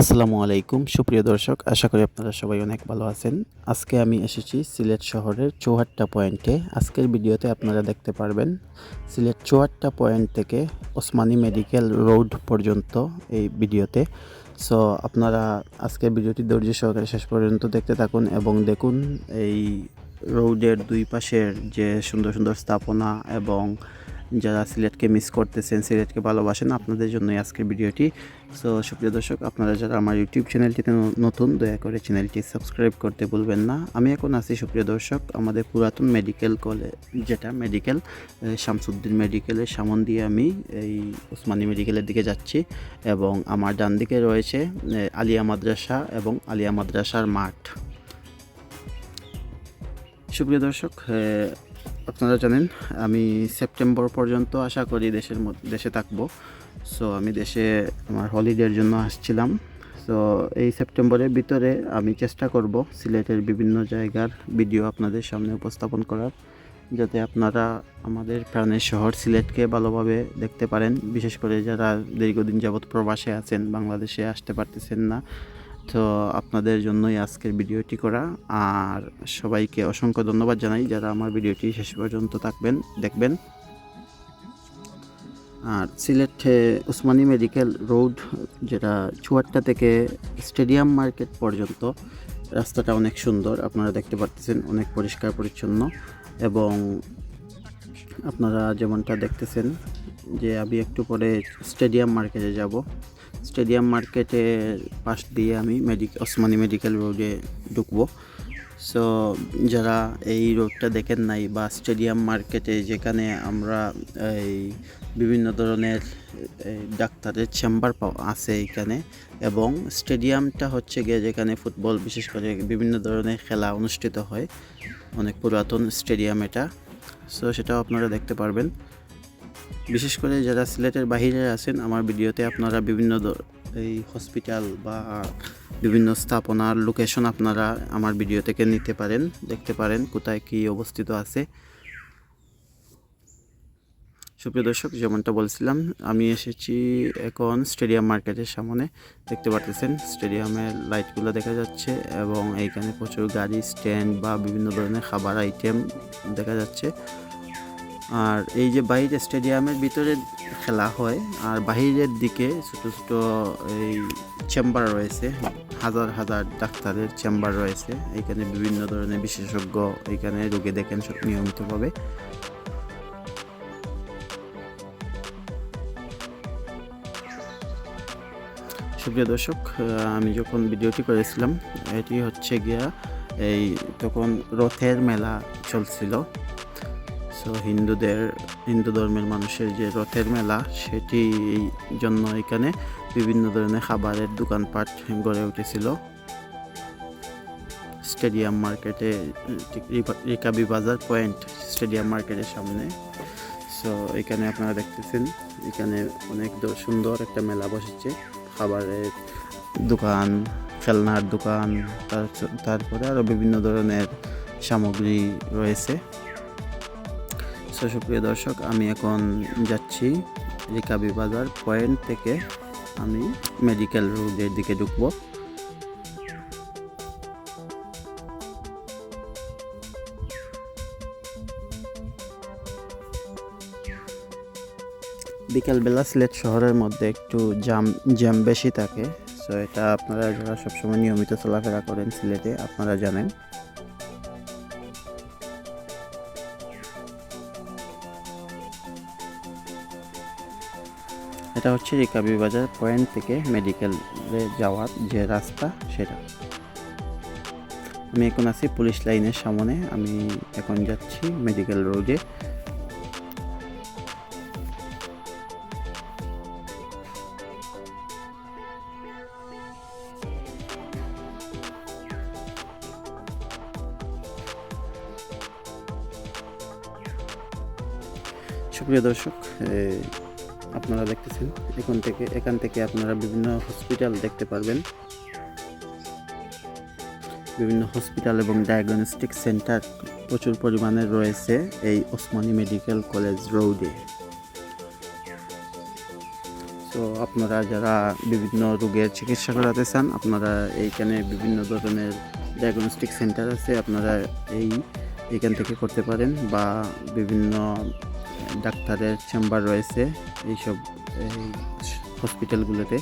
আসসালামু আলাইকুম। সুপ্রিয় দর্শক, আশা করি আপনারা সবাই অনেক ভালো আছেন। আজকে আমি এসেছি সিলেট শহরের চৌহাট্টা পয়েন্টে। আজকের ভিডিওতে আপনারা দেখতে পারবেন সিলেট চৌহাট্টা পয়েন্ট থেকে ওসমানী মেডিকেল রোড পর্যন্ত এই ভিডিওতে। সো আপনারা আজকের ভিডিওটি ধৈর্য সহকারে শেষ পর্যন্ত দেখতে থাকুন এবং দেখুন এই রোডের দুই পাশের যে সুন্দর সুন্দর স্থাপনা এবং যারা সিলেটকে মিস করতেছেন, সিলেটকে ভালোবাসেন, আপনাদের জন্যই আজকের ভিডিওটি। সো সুপ্রিয় দর্শক, আপনারা যারা আমার ইউটিউব চ্যানেলটিতে নতুন, দয়া করে চ্যানেলটি সাবস্ক্রাইব করতে ভুলবেন না। আমি এখন আছি, সুপ্রিয় দর্শক, আমাদের পুরাতন মেডিকেল কলেজ যেটা মেডিকেল শামসুদ্দিন মেডিকেলের সামন দিয়ে আমি এই ওসমানী মেডিকেলের দিকে যাচ্ছি এবং আমার ডান দিকে রয়েছে আলিয়া মাদ্রাসা এবং আলিয়া মাদ্রাসার মাঠ। সুপ্রিয় দর্শক আপনারা জানেন, আমি সেপ্টেম্বর পর্যন্ত আশা করি দেশের দেশে থাকব। সো আমি দেশে আমার হলিডের জন্য আসছিলাম। সো এই সেপ্টেম্বরের ভিতরে আমি চেষ্টা করব সিলেটের বিভিন্ন জায়গার ভিডিও আপনাদের সামনে উপস্থাপন করার, যাতে আপনারা আমাদের প্রাণের শহর সিলেটকে ভালোভাবে দেখতে পারেন। বিশেষ করে যারা দীর্ঘদিন যাবৎ প্রবাসে আছেন, বাংলাদেশে আসতে পারতেছেন না তো আপনাদের জন্যই আজকের ভিডিওটি করা। আর সবাইকে অসংখ্য ধন্যবাদ জানাই যারা আমার ভিডিওটি শেষ পর্যন্ত থাকবেন, দেখবেন। আর সিলেট উসমানী মেডিকেল রোড, যেটা চুয়াট্টা থেকে স্টেডিয়াম মার্কেট পর্যন্ত, রাস্তাটা অনেক সুন্দর, আপনারা দেখতে পারতেছেন, অনেক পরিষ্কার পরিচ্ছন্ন। এবং আপনারা যেমনটা দেখতেছেন যে আমি একটু পরে স্টেডিয়াম মার্কেটে যাব। স্টেডিয়াম মার্কেটের পাশ দিয়ে আমি মেডিক ওসমানী মেডিকেল রোডে ঢুকবো। সো যারা এই রোডটা দেখেন নাই বা স্টেডিয়াম মার্কেটে যেখানে আমরা এই বিভিন্ন ধরনের ডাক্তারের চেম্বার আছে এখানে এবং স্টেডিয়ামটা হচ্ছে গিয়ে যেখানে ফুটবল বিশেষ করে বিভিন্ন ধরনের খেলা অনুষ্ঠিত হয়, অনেক পুরাতন স্টেডিয়াম এটা। সো সেটাও আপনারা দেখতে পারবেন। বিশেষ করে যারা সিলেটের বাহিরে আছেন, আমার ভিডিওতে আপনারা বিভিন্ন এই হসপিটাল বা বিভিন্ন স্থাপনার লোকেশন আপনারা আমার ভিডিও থেকে নিতে পারেন, দেখতে পারেন কোথায় কি অবস্থিত আছে। সুপ্রিয় দর্শক, যেমনটা বলছিলাম, আমি এসেছি এখন স্টেডিয়াম মার্কেটের সামনে। দেখতে পারতেছেন স্টেডিয়ামের লাইটগুলো দেখা যাচ্ছে এবং এইখানে প্রচুর গাড়ি স্ট্যান্ড বা বিভিন্ন ধরনের খাবার আইটেম দেখা যাচ্ছে। আর এই যে বাইরে স্টেডিয়ামের ভিতরে খেলা হয়, আর বাহিরের দিকে ছোট ছোট এই চেম্বার রয়েছে, হাজার হাজার ডাক্তারের চেম্বার রয়েছে। এখানে বিভিন্ন ধরনের বিশেষজ্ঞ এখানে রোগী দেখেন সব নিয়মিতভাবে। সুপ্রিয় দর্শক আমি যখন ভিডিওটি করেছিলাম, এটি হচ্ছে গিয়া এই তখন রথের মেলা চলছিল। সো হিন্দুদের, হিন্দু ধর্মের মানুষের যে রথের মেলা, সেটি জন্য এখানে বিভিন্ন ধরনের খাবারের দোকানপাট গড়ে উঠেছিল। স্টেডিয়াম মার্কেটে রিকাবি বাজার পয়েন্ট স্টেডিয়াম মার্কেটের সামনে। সো এখানে আপনারা দেখতেছেন, এখানে অনেক সুন্দর একটা মেলা বসেছে। খাবারের দোকান, খেলনার দোকান, তার তারপরে আরও বিভিন্ন ধরনের সামগ্রী রয়েছে। সো সুপ্রিয় দর্শক, আমি এখন যাচ্ছি রিকাবি বাজার পয়েন্ট থেকে। আমি মেডিকেল রোডের দিকে ঢুকবো। বিকালবেলা সিলেট শহরের মধ্যে একটু জাম জ্যাম বেশি থাকে। সো এটা আপনারা যারা সবসময় নিয়মিত চলাফেরা করেন সিলেটে, আপনারা জানেন। এটা হচ্ছে রিকাবি বাজার পয়েন্ট থেকে মেডিকেলে যাওয়ার যে রাস্তা, সেটা। আমি এখন আছি পুলিশ লাইনের সামনে, আমি এখন যাচ্ছি মেডিকেল রোডে সুপ্রিয় দর্শক আপনারা দেখতেছেন। এখান থেকে এখান থেকে আপনারা বিভিন্ন হসপিটাল দেখতে পারবেন। বিভিন্ন হসপিটাল এবং ডায়াগনস্টিক সেন্টার প্রচুর পরিমাণে রয়েছে এই ওসমানী মেডিকেল কলেজ রোডে তো আপনারা যারা বিভিন্ন রোগের চিকিৎসা করাতে চান, আপনারা এইখানে বিভিন্ন ধরনের ডায়াগনস্টিক সেন্টার আছে, আপনারা এই, এখান থেকে করতে পারেন বা বিভিন্ন ডাক্তারের চেম্বার রয়েছে এইসব এই হসপিটালগুলোতে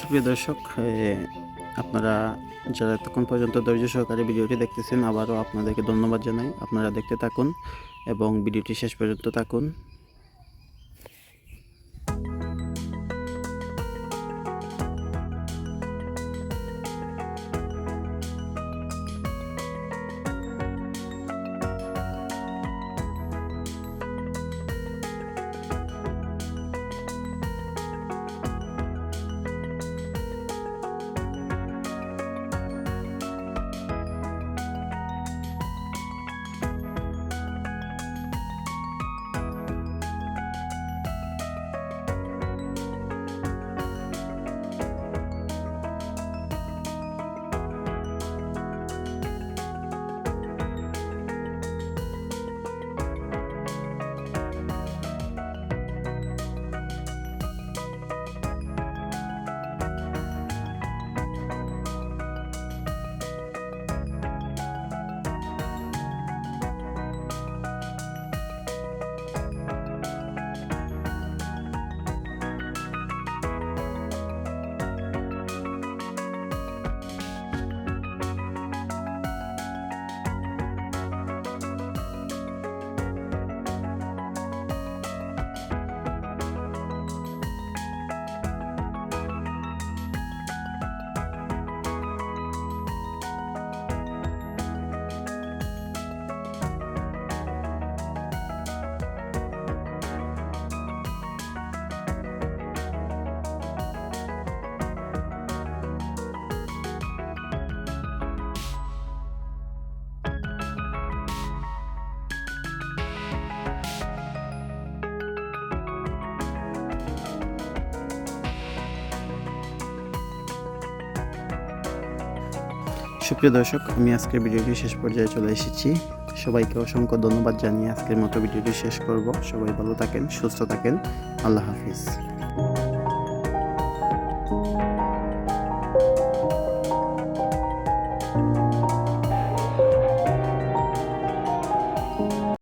সুপ্রিয় দর্শক আপনারা যারা এতক্ষণ পর্যন্ত ধৈর্য সহকারে ভিডিওটি দেখতেছেন, আবারও আপনাদেরকে ধন্যবাদ জানাই। আপনারা দেখতে থাকুন এবং ভিডিওটি শেষ পর্যন্ত থাকুন। সুপ্রিয় দর্শক, আমি আজকের ভিডিওটি শেষ পর্যায়ে চলে এসেছি। সবাইকে অসংখ্য ধন্যবাদ জানিয়ে আজকের মতো ভিডিওটি শেষ করব। সবাই ভালো থাকেন, সুস্থ থাকেন। আল্লাহ হাফিজ।